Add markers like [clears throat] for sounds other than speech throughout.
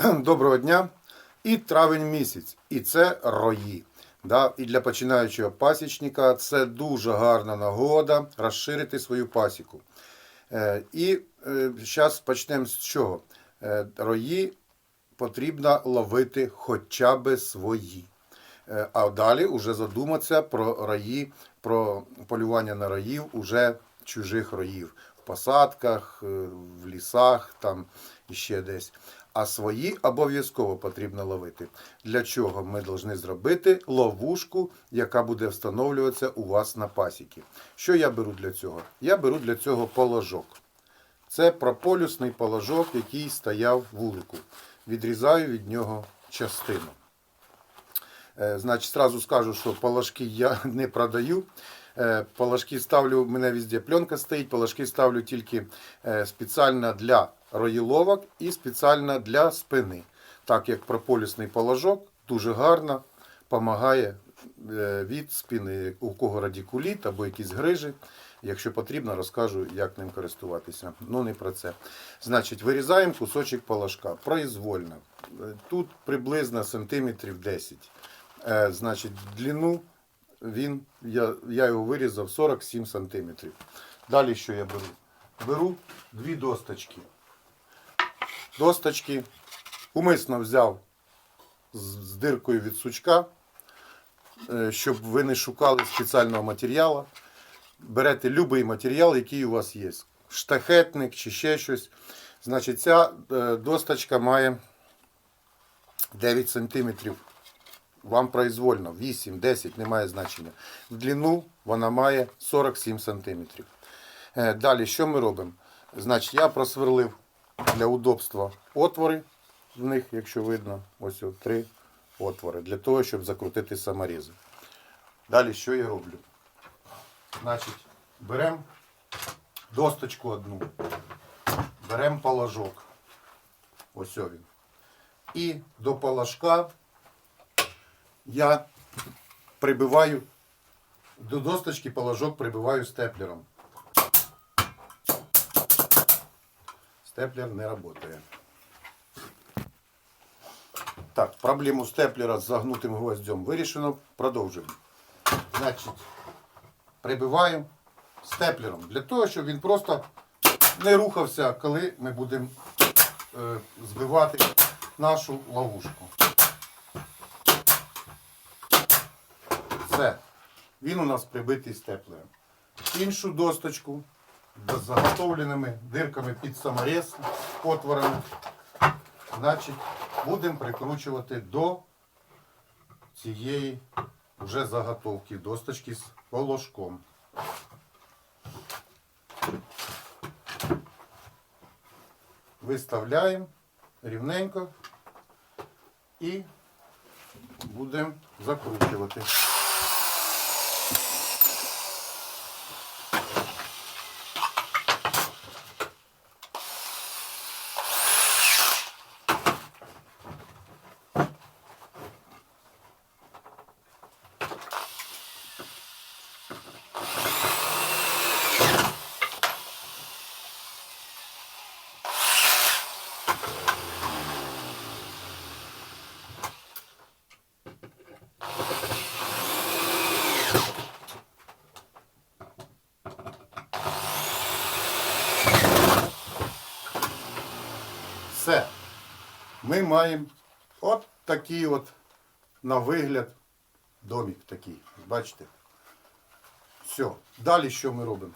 [clears throat] Доброго дня. І травень місяць. І це рої. Да? І для починаючого пасічника це дуже гарна нагода розширити свою пасіку. Е, і зараз почнемо з чого? Е, рої потрібно ловити хоча б свої. Е, А далі вже задуматися про раї, про полювання на раїв уже чужих роїв. В посадках, е, в лісах, там і ще десь. А свої обов'язково потрібно ловити. Для чого ми повинні зробити ловушку, яка буде встановлюватися у вас на пасіки. Що я беру для цього? Я беру для цього положок. Це прополюсний положок, який стояв вулику. Відрізаю від нього частину. Е, Значить, сразу скажу, що положки я [laughs] не продаю. Е, Положки ставлю, у мене везде пленка стоїть, положки ставлю тільки е, спеціально для роїловок і спеціально для спини. Так як прополісний положок дуже гарно допомагає від спини, у кого радикуліт або якісь грижі. Якщо потрібно, розкажу, як ним користуватися. Ну не про це. Значить, вирізаємо кусочок положка произвольно. Е, Тут приблизно сантиметрів 10. Е, Значить, длину він, я, я його вирізав 47 сантиметрів. Далі що я беру? Беру дві досточки. Досточки умисно взяв з, диркою від сучка, е, щоб ви не шукали спеціального матеріалу. Берете будь-який матеріал, який у вас є. Штахетник чи ще щось. Значить, ця е, досточка має 9 сантиметрів вам произвольно 8, 10, немає значення. В длину вона має 47 см. Далі, що ми робимо? Значить, я просверлив для удобства отвори в них, якщо видно, ось от три отвори, для того, щоб закрутити саморізи. Далі, що я роблю? Значить, беремо досточку одну, беремо положок. Ось він. І до положка я прибиваю до досточки положок прибиваю степлером. Степлер не працює. Так, проблему степлера з загнутим гвоздем вирішено. Продовжуємо. Значить, прибиваю степлером для того, щоб він просто не рухався, коли ми будемо е, збивати нашу ловушку. Все. Він у нас прибитий степлером. Іншу досточку з заготовленими дирками під саморез, отворами. Значить, будемо прикручувати до цієї вже заготовки досточки з положком. Виставляємо рівненько і будемо закручувати. Все. Ми маємо от такий от на вигляд домик такий. Бачите? Все. Далі що ми робимо?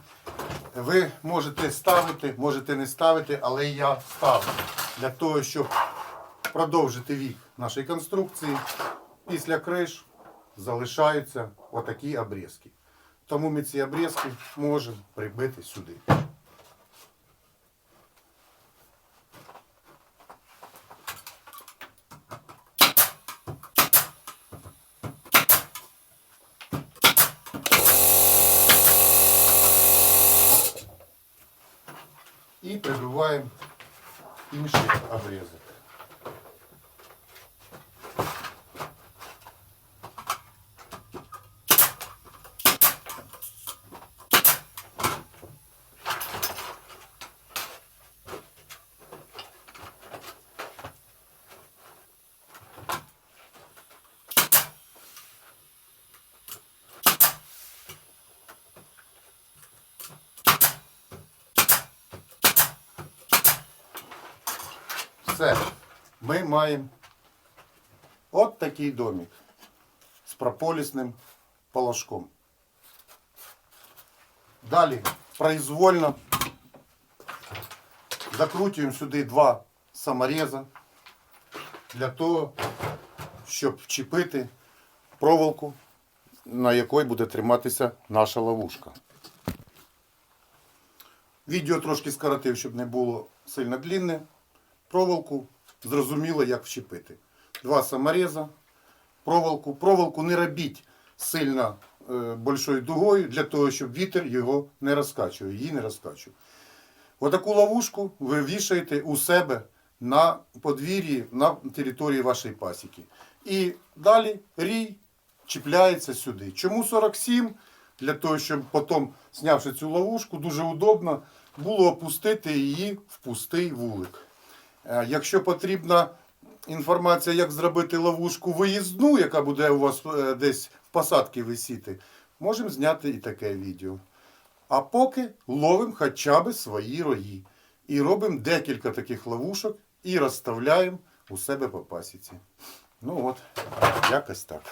Ви можете ставити, можете не ставити, але я ставлю. Для того, щоб продовжити вік нашої конструкції, після криш залишаються отакі обрізки. Тому ми ці обрізки можемо прибити сюди. І прибиваємо інший обрізок. Все. Ми маємо от такий домик з прополісним положком. Далі произвольно закручуємо сюди два самореза для того, щоб вчепити проволоку, на якій буде триматися наша ловушка. Відео трошки скоротив, щоб не було сильно длинне. Проволоку зрозуміло, як вчепити. Два самореза, проволоку. Проволоку не робіть сильно е, большою дугою для того, щоб вітер його не розкачує, її не розкачує. Отаку ловушку ви вішаєте у себе на подвір'ї, на території вашої пасіки. І далі рій чіпляється сюди. Чому 47? Для того, щоб потім, знявши цю ловушку, дуже удобно було опустити її в пустий вулик. Е, Якщо потрібна інформація, як зробити ловушку виїзну, яка буде у вас е, десь в посадці висіти, можемо зняти і таке відео. А поки ловимо хоча б свої рої. І робимо декілька таких ловушок і розставляємо у себе по пасіці. Ну от, якось так.